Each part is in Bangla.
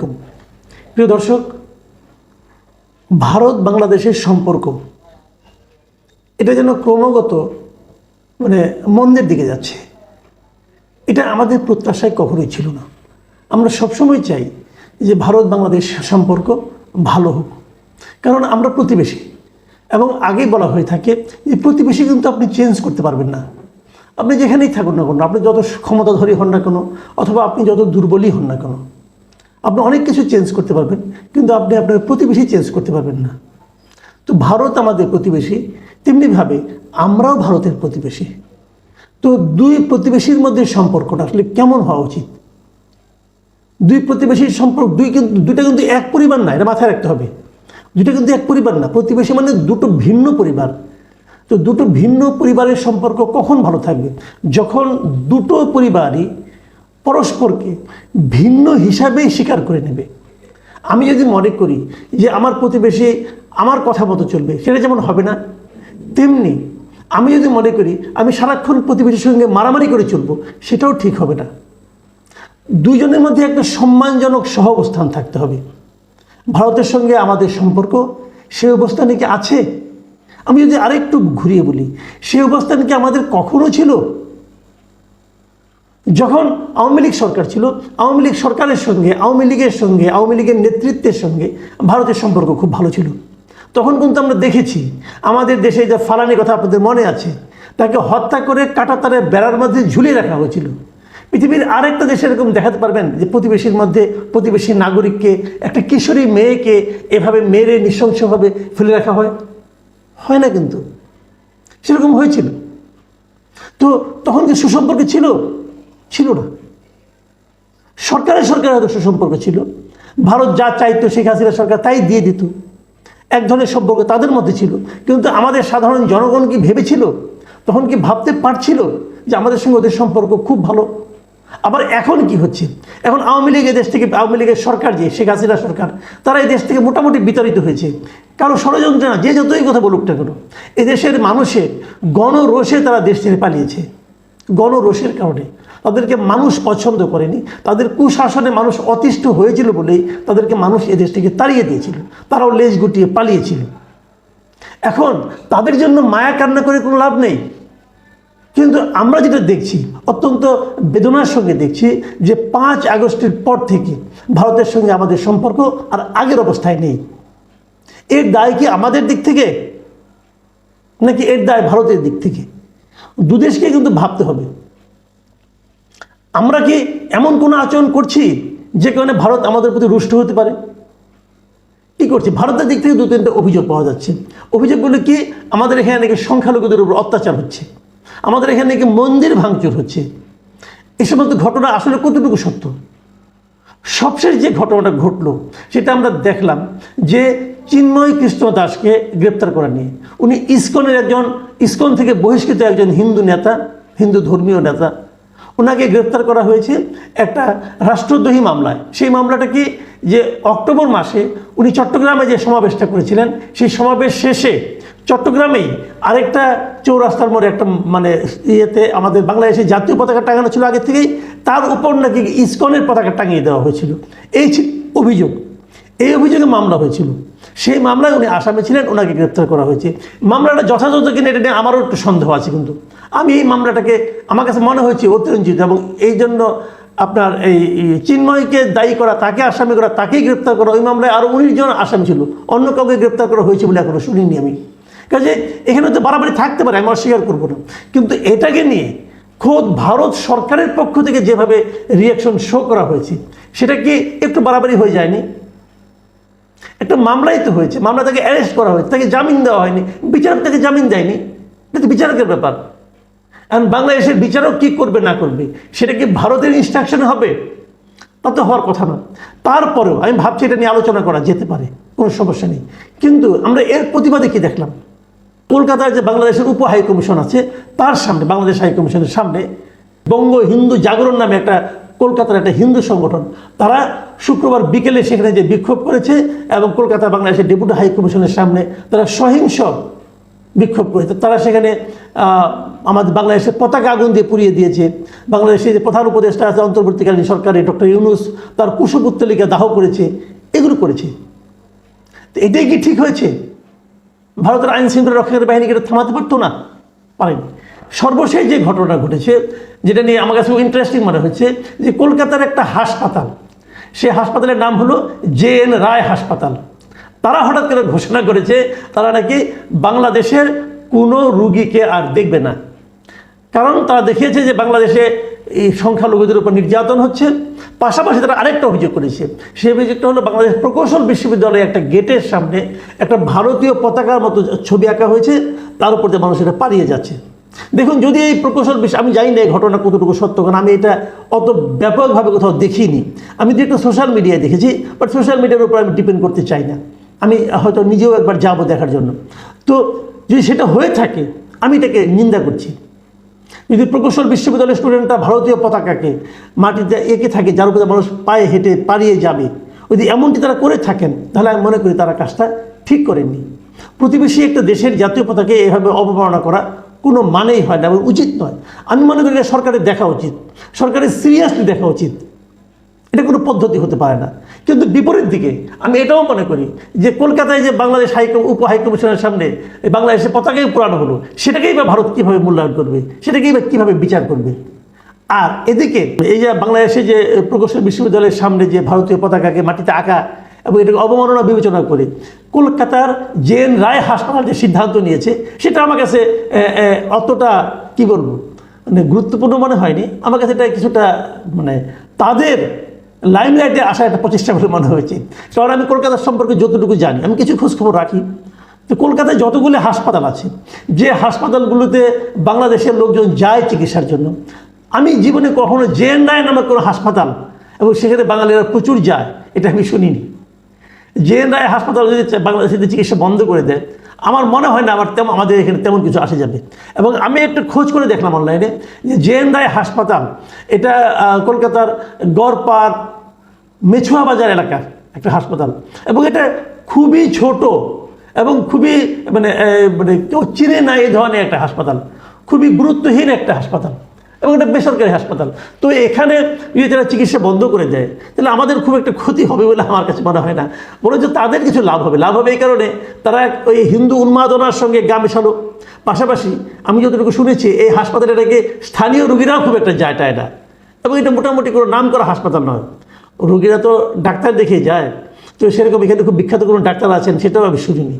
আলাইকুম। প্রিয় দর্শক, ভারত বাংলাদেশের সম্পর্ক, এটা যেন ক্রমাগত মানে মন্দের দিকে যাচ্ছে। এটা আমাদের প্রত্যাশায় কখনোই ছিল না। আমরা সবসময় চাই যে ভারত বাংলাদেশ সম্পর্ক ভালো হোক। কারণ আমরা প্রতিবেশী এবং আগেই বলা হয়ে থাকে যে প্রতিবেশী কিন্তু আপনি চেঞ্জ করতে পারবেন না। আপনি যেখানেই থাকুন না কেন, আপনি যত ক্ষমতাধরী হন না কেন, অথবা আপনি যত দুর্বলই হন না কেন আপনি অনেক কিছু চেঞ্জ করতে পারবেন, কিন্তু আপনি আপনার প্রতিবেশী চেঞ্জ করতে পারবেন না। তো ভারত আমাদের প্রতিবেশী, তেমনিভাবে আমরাও ভারতের প্রতিবেশী। তো দুই প্রতিবেশীর মধ্যে সম্পর্কটা আসলে কেমন হওয়া উচিত? দুই প্রতিবেশীর সম্পর্ক, দুই কিন্তু, দুইটা কিন্তু এক পরিবার না, এটা মাথায় রাখতে হবে। দুইটা কিন্তু এক পরিবার না, প্রতিবেশী মানে দুটো ভিন্ন পরিবার। তো দুটো ভিন্ন পরিবারের সম্পর্ক কখন ভালো থাকবে? যখন দুটো পরিবারই পরস্পরকে ভিন্ন হিসাবেই স্বীকার করে নেবে। আমি যদি মনে করি যে আমার প্রতিবেশী আমার কথা মতো চলবে, সেটা যেমন হবে না, তেমনি আমি যদি মনে করি আমি সারাক্ষণ প্রতিবেশীর সঙ্গে মারামারি করে চলবো, সেটাও ঠিক হবে না। দুইজনের মধ্যে একটা সম্মানজনক সহ অবস্থান থাকতে হবে। ভারতের সঙ্গে আমাদের সম্পর্ক সে অবস্থানে কি আছে? আমি যদি আরেকটু ঘুরিয়ে বলি, সে অবস্থান কি আমাদের কখনো ছিল? যখন আওয়ামী লীগ সরকার ছিল, আওয়ামী লীগ সরকারের সঙ্গে, আওয়ামী লীগের সঙ্গে, আওয়ামী লীগের নেতৃত্বের সঙ্গে ভারতের সম্পর্ক খুব ভালো ছিল। তখন কিন্তু আমরা দেখেছি, আমাদের দেশে যে ফালানি কথা আপনাদের মনে আছে, তাকে হত্যা করে কাটাতারে বেড়ার মধ্যে ঝুলিয়ে রাখা হয়েছিল। পৃথিবীর আরেকটা দেশে এরকম দেখাতে পারবেন যে প্রতিবেশীর মধ্যে প্রতিবেশী নাগরিককে, একটা কিশোরী মেয়েকে এভাবে মেরে নৃশংসভাবে ফেলে রাখা হয়। হয় না কিন্তু। সেরকম হয়েছিল। তো তখন কি সুসম্পর্ক ছিল? ছিল না। সরকারের সরকারের হয়তো সুসম্পর্ক ছিল। ভারত যা চাইতো শেখ হাসিনা সরকার তাই দিয়ে দিত। এক ধরনের সম্পর্ক তাদের মধ্যে ছিল। কিন্তু আমাদের সাধারণ জনগণ কি ভেবেছিল? তখন কি ভাবতে পারছিল যে আমাদের সঙ্গে ওদের সম্পর্ক খুব ভালো? আবার এখন কি হচ্ছে? এখন আওয়ামী লীগ দেশ থেকে, আওয়ামী লীগের সরকার যে, শেখ হাসিনা সরকার, তারা এই দেশ থেকে মোটামুটি বিতাড়িত হয়েছে। কারও ষড়যন্ত্র না, যে যতই কথা বলুক না কেন এদেশের মানুষের গণরোষে তারা দেশ ছেড়ে পালিয়েছে। গণরোষের কারণে। তাদেরকে মানুষ পছন্দ করেনি। তাদের কুশাসনে মানুষ অতিষ্ঠ হয়েছিল বলেই তাদেরকে মানুষ এদেশ থেকে তাড়িয়ে দিয়েছিল। তারাও লেজ গুটিয়ে পালিয়েছিল। এখন তাদের জন্য মায়া কান্না করে কোনো লাভ নেই। কিন্তু আমরা যেটা দেখছি, অত্যন্ত বেদনার সঙ্গে দেখছি যে পাঁচ আগস্টের পর থেকে ভারতের সঙ্গে আমাদের সম্পর্ক আর আগের অবস্থায় নেই। এর দায় কি আমাদের দিক থেকে? নাকি এর দায় ভারতের দিক থেকে? দুদেশকে কিন্তু ভাবতে হবে। আমরা কি এমন কোনো আচরণ করছি যে কারণে ভারত আমাদের প্রতি রুষ্ট হতে পারে? কি করছে? ভারতের দিক থেকে দু তিনটা অভিযোগ পাওয়া যাচ্ছে। অভিযোগগুলো কি? আমাদের এখানে নাকি সংখ্যালঘুদের উপর অত্যাচার হচ্ছে। আমাদের এখানে নাকি মন্দির ভাঙচুর হচ্ছে। এই সমস্ত ঘটনা আসলে কতটুকু সত্য? সবশেষ যে ঘটনাটা ঘটলো, সেটা আমরা দেখলাম যে চিন্ময় কৃষ্ণ দাসকে গ্রেপ্তার করা নিয়ে। উনি ইসকনের একজন, ইসকন থেকে বহিষ্কৃত একজন হিন্দু নেতা, হিন্দু ধর্মীয় নেতা। ওনাকে গ্রেপ্তার করা হয়েছে একটা রাষ্ট্রদ্রোহী মামলায়। সেই মামলাটা কি? যে অক্টোবর মাসে উনি চট্টগ্রামে যে সমাবেশটা করেছিলেন, সেই সমাবেশ শেষে চট্টগ্রামেই আরেকটা চৌরাস্তার মোড়ে একটা মানে ইয়েতে আমাদের বাংলাদেশে জাতীয় পতাকা টাঙানো ছিল আগে থেকেই। তার উপর নাকি ইসকনের পতাকা টাঙিয়ে দেওয়া হয়েছিল। এই অভিযোগ। এই অভিযোগে মামলা হয়েছিল। সেই মামলায় উনি আসামি ছিলেন, ওনাকে গ্রেপ্তার করা হয়েছে। মামলাটা যথাযথ কিনা এটা নিয়ে আমারও একটু সন্দেহ আছে কিন্তু। আমি এই মামলাটাকে, আমার কাছে মনে হয়েছে অতিরঞ্জিত এবং এই জন্য আপনার এই চিন্ময়কে দায়ী করা, তাকে আসামি করা, তাকেই গ্রেপ্তার করা, ওই মামলায় আরও উনিশ জন আসামি ছিল। অন্য কাউকে গ্রেপ্তার করা হয়েছে বলে এখনও শুনিনি আমি। কাজে এখানে তো বাড়াবাড়ি থাকতে পারে, আমি অস্বীকার করব না। কিন্তু এটাকে নিয়ে খোদ ভারত সরকারের পক্ষ থেকে যেভাবে রিয়াকশন শো করা হয়েছে, সেটা কি একটু বাড়াবাড়ি হয়ে যায়নি? একটা মামলাই তো হয়েছে, মামলা তাকে অ্যারেস্ট করা হয়েছে, তাকে জামিন দেওয়া হয়নি, বিচারক তাকে জামিন দেয়নি, এটা তো বিচারকের ব্যাপার। এখন বাংলাদেশের বিচারক কি করবে, না করবে, সেটা কি ভারতের ইনস্ট্রাকশন হবে? তা তো হওয়ার কথা না তারপরেও আমি ভাবছি এটা নিয়ে আলোচনা করা যেতে পারে, কোনো সমস্যা নেই। কিন্তু আমরা এর প্রতিবাদে কি দেখলাম? কলকাতার যে বাংলাদেশের উপ হাই কমিশন আছে, তার সামনে, বাংলাদেশ হাই কমিশনের সামনে বঙ্গ হিন্দু জাগরণ নামে একটা কলকাতার একটা হিন্দু সংগঠন। তারা শুক্রবার বিকেলে সেখানে যে বিক্ষোভ করেছে এবং কলকাতা বাংলাদেশের ডেপুটি হাই কমিশনের সামনে তারা সহিংস বিক্ষোভ করেছে। তারা সেখানে আমাদের বাংলাদেশের পতাকা আগুন দিয়ে পুড়িয়ে দিয়েছে। বাংলাদেশের যে প্রধান উপদেষ্টা আছে, অন্তর্বর্তীকালীন সরকারে ডক্টর ইউনুস, তার কুশপুত্তলিকা দাহ করেছে, এগুলো করেছে। তো এটাই কি ঠিক হয়েছে? ভারতের আইন শৃঙ্খলা রক্ষাকারী বাহিনীকে থামাতে পারতো না? পারেনি। সর্বশেষ যে ঘটনা ঘটেছে, যেটা নিয়ে আমার কাছে ইন্টারেস্টিং মনে হচ্ছে, যে কলকাতার একটা হাসপাতাল, সেই হাসপাতালের নাম হলো জে এন রায় হাসপাতাল। তারা হঠাৎ করে ঘোষণা করেছে, তারা নাকি বাংলাদেশের কোনো রুগীকে আর দেখবে না। কারণ তারা দেখিয়েছে যে বাংলাদেশে এই সংখ্যালঘুদের উপর নির্যাতন হচ্ছে, পাশাপাশি তারা আরেকটা অভিযোগ করেছে। সেই অভিযোগটা হলো বাংলাদেশ প্রকৌশল বিশ্ববিদ্যালয়ে একটা গেটের সামনে একটা ভারতীয় পতাকার মতো ছবি আঁকা হয়েছে, তার উপর মানুষ এটা পালিয়ে যাচ্ছে। দেখুন, যদি এই প্রকৌশল বিশ্ব আমি জানি না এই ঘটনা কতটুকু সত্য, কারণ আমি এটা অত ব্যাপকভাবে কোথাও দেখিনি। আমি যে একটু সোশ্যাল মিডিয়ায় দেখেছি বাট সোশ্যাল মিডিয়ার উপর আমি ডিপেন্ড করতে চাই না। আমি হয়তো নিজেও একবার যাব দেখার জন্য। তো যদি সেটা হয়ে থাকে, আমি এটাকে নিন্দা করছি। যদি প্রকৌশল বিশ্ববিদ্যালয়ের স্টুডেন্টরা ভারতীয় পতাকাকে, মাটিতে এঁকে থাকে, যার উপরে মানুষ পায়ে হেঁটে পালিয়ে যাবে, যদি এমনটি তারা করে থাকেন, তাহলে আমি মনে করি তারা কাজটা ঠিক করেননি। প্রতিবেশী একটা দেশের জাতীয় পতাকে এভাবে অবমাননা করা কোনো মানেই হয় না উচিত নয়। আমি মনে করি এটা সরকারের দেখা উচিত, সরকারের সিরিয়াসলি দেখা উচিত। এটা কোনো পদ্ধতি হতে পারে না। কিন্তু বিপরীত দিকে আমি এটাও মনে করি যে কলকাতায় যে বাংলাদেশ হাই উপ হাই কমিশনের সামনে এই বাংলাদেশের পতাকাই পুরানো হলো, সেটাকেই বা ভারত কীভাবে মূল্যায়ন করবে, সেটাকেই বা কীভাবে বিচার করবে? আর এদিকে এই যে বাংলাদেশে যে প্রকৌশল বিশ্ববিদ্যালয়ের সামনে যে ভারতীয় পতাকাকে মাটিতে আঁকা এবং এটাকে অবমাননা বিবেচনা করে। কলকাতার জেন রায় হাসপাতাল যে সিদ্ধান্ত নিয়েছে, সেটা আমার কাছে অতটা, কি বলব মানে গুরুত্বপূর্ণ মনে হয়নি। আমার কাছে এটা কিছুটা মানে তাদের লাইমলাইটে আসা একটা প্রচেষ্টা বলে মনে হয়েছে। কারণ আমি কলকাতার সম্পর্কে যতটুকু জানি, আমি কিছু খোঁজখবর রাখি। তো কলকাতায় যতগুলো হাসপাতাল আছে, যে হাসপাতালগুলোতে বাংলাদেশের লোকজন যায় চিকিৎসার জন্য, আমি জীবনে কখনো জেন রায় নামক কোনো হাসপাতাল, এবং সেখানে বাঙালিরা প্রচুর যায়, এটা আমি শুনিনি। জেএন রায় হাসপাতাল যদি চা- বাংলাদেশে চিকিৎসা বন্ধ করে দেয়, আমার মনে হয় না আমার তেমন আমাদের এখানে তেমন কিছু আসে যাবে। এবং আমি একটু খোঁজ করে দেখলাম অনলাইনে যে জেএন রায় হাসপাতাল, এটা কলকাতার গড়পাড় মেছুয়া বাজার এলাকার একটা হাসপাতাল। এবং এটা খুবই ছোট এবং খুবই মানে মানে কেউ চিনে না এই ধরনের একটা হাসপাতাল। খুবই গুরুত্বহীন একটা হাসপাতাল। এবং এটা বেসরকারি হাসপাতাল। তো এখানে যদি তারা চিকিৎসা বন্ধ করে দেয়, তাহলে আমাদের খুব একটা ক্ষতি হবে বলে আমার কাছে মনে হয় না। বরঞ্চ তাদের কিছু লাভ হবে। লাভ হবে এই কারণে তারা ওই হিন্দু উন্মাদনার সঙ্গে গা মেশালো পাশাপাশি আমি যতটুকু শুনেছি, এই হাসপাতালে এটাকে স্থানীয় রুগীরাও খুব একটা যায় টায় না। এবং এটা মোটামুটি কোনো নাম করা হাসপাতাল নয়। রুগীরা তো ডাক্তার দেখে যায়। তো সেরকম এখানে খুব বিখ্যাত কোনো ডাক্তার আছেন, সেটাও আমি শুনিনি।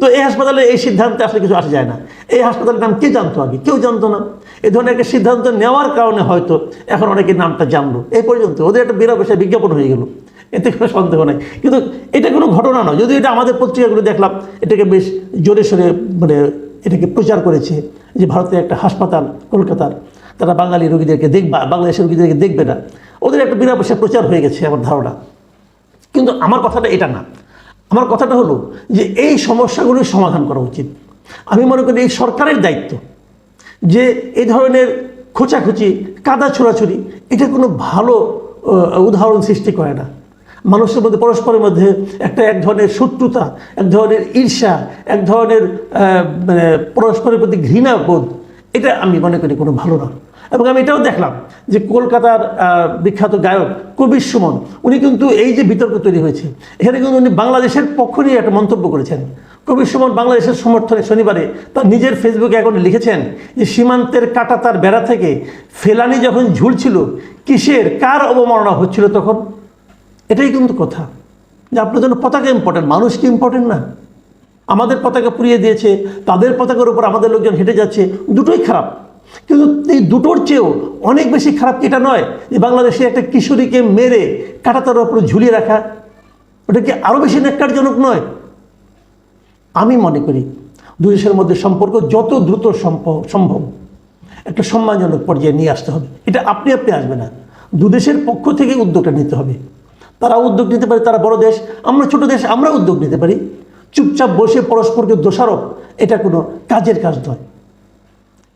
তো এই হাসপাতালে এই সিদ্ধান্তে আসলে কিছু আসা যায় না। এই হাসপাতালের নাম কে জানতো আগে? কেউ জানতো না। এই ধরনের একটা সিদ্ধান্ত নেওয়ার কারণে হয়তো এখন অনেকে নামটা জানলো। এই পর্যন্ত ওদের একটা বিরাট বিষয় বিজ্ঞাপন হয়ে গেল। এতে কোনো সন্দেহ নাই। কিন্তু এটা কোনো ঘটনা নয়। যদি এটা আমাদের পত্রিকাগুলো দেখলাম, এটাকে বেশ জোরে সোরে মানে এটাকে প্রচার করেছে যে ভারতের একটা হাসপাতাল কলকাতার, তারা বাঙালি রোগীদেরকে দেখবা, বাংলাদেশের রোগীদেরকে দেখবে না। ওদের একটা বিনা বিষয় প্রচার হয়ে গেছে আমার ধারণা। কিন্তু আমার কথাটা এটা না। আমার কথাটা হলো যে এই সমস্যাগুলির সমাধান করা উচিত। আমি মনে করি এই সরকারের দায়িত্ব যে এই ধরনের খোঁচাখুচি, কাদা ছোড়াছুরি এটা কোনো ভালো উদাহরণ সৃষ্টি করে না। মানুষের মধ্যে, পরস্পরের মধ্যে একটা এক ধরনের শত্রুতা, এক ধরনের ঈর্ষা, এক ধরনের মানে পরস্পরের প্রতি ঘৃণাবোধ, এটা আমি মনে করি কোনো ভালো না। এবং আমি এটাও দেখলাম যে কলকাতার বিখ্যাত গায়ক কবির সুমন, উনি কিন্তু এই যে বিতর্ক তৈরি হয়েছে, এখানে কিন্তু উনি বাংলাদেশের পক্ষ নিয়ে একটা মন্তব্য করেছেন। কবির সুমন বাংলাদেশের সমর্থনে শনিবারে তার নিজের ফেসবুকে অ্যাকাউন্টে লিখেছেন যে, সীমান্তের কাটা তার বেড়া থেকে ফেলানি যখন ঝুলছিল, কিসের, কার অবমাননা হচ্ছিল তখন? এটাই কিন্তু কথা। যে আপনার জন্য পতাকা ইম্পর্টেন্ট মানুষ কি ইম্পর্টেন্ট না? আমাদের পতাকা পুড়িয়ে দিয়েছে, তাদের পতাকার উপর আমাদের লোকজন হেঁটে যাচ্ছে, দুটোই খারাপ। কিন্তু এই দুটোর চেয়েও অনেক বেশি খারাপ কি এটা নয় যে বাংলাদেশে একটা কিশোরীকে মেরে কাটাতার উপরে ঝুলিয়ে রাখা ওটা কি আরও বেশি ন্যাক্কারজনক নয়? আমি মনে করি দুই দেশের মধ্যে সম্পর্ক যত দ্রুত সম্ভব একটা সম্মানজনক পর্যায়ে নিয়ে আসতে হবে। এটা আপনি আপনি আসবে না। দু দেশের পক্ষ থেকে উদ্যোগটা নিতে হবে। তারা উদ্যোগ নিতে পারে, তারা বড় দেশ, আমরা ছোট দেশ, আমরা উদ্যোগ নিতে পারি। চুপচাপ বসে পরস্পরকে দোষারোপ, এটা কোনো কাজের কাজ নয়।